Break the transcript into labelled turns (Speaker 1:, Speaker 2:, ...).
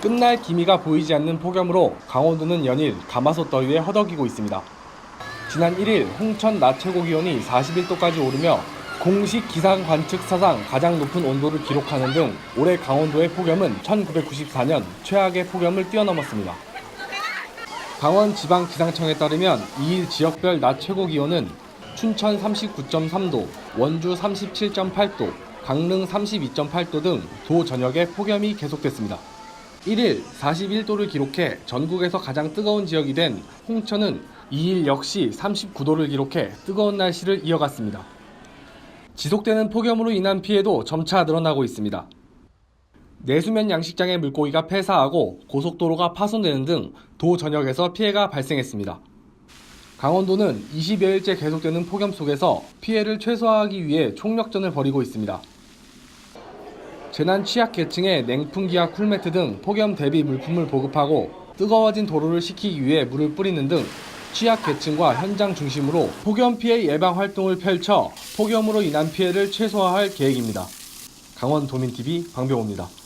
Speaker 1: 끝날 기미가 보이지 않는 폭염으로 강원도는 연일 가마솥 더위에 허덕이고 있습니다. 지난 1일 홍천 낮 최고 기온이 41도까지 오르며 공식 기상 관측 사상 가장 높은 온도를 기록하는 등 올해 강원도의 폭염은 1994년 최악의 폭염을 뛰어넘었습니다. 강원 지방 기상청에 따르면 2일 지역별 낮 최고 기온은 춘천 39.3도, 원주 37.8도, 강릉 32.8도 등 도 전역에 폭염이 계속됐습니다. 1일 41도를 기록해 전국에서 가장 뜨거운 지역이 된 홍천은 2일 역시 39도를 기록해 뜨거운 날씨를 이어갔습니다. 지속되는 폭염으로 인한 피해도 점차 늘어나고 있습니다. 내수면 양식장의 물고기가 폐사하고 고속도로가 파손되는 등 도 전역에서 피해가 발생했습니다. 강원도는 20여일째 계속되는 폭염 속에서 피해를 최소화하기 위해 총력전을 벌이고 있습니다. 재난 취약 계층에 냉풍기와 쿨매트 등 폭염 대비 물품을 보급하고 뜨거워진 도로를 식히기 위해 물을 뿌리는 등 취약 계층과 현장 중심으로 폭염 피해 예방 활동을 펼쳐 폭염으로 인한 피해를 최소화할 계획입니다. 강원 도민TV 방병호입니다.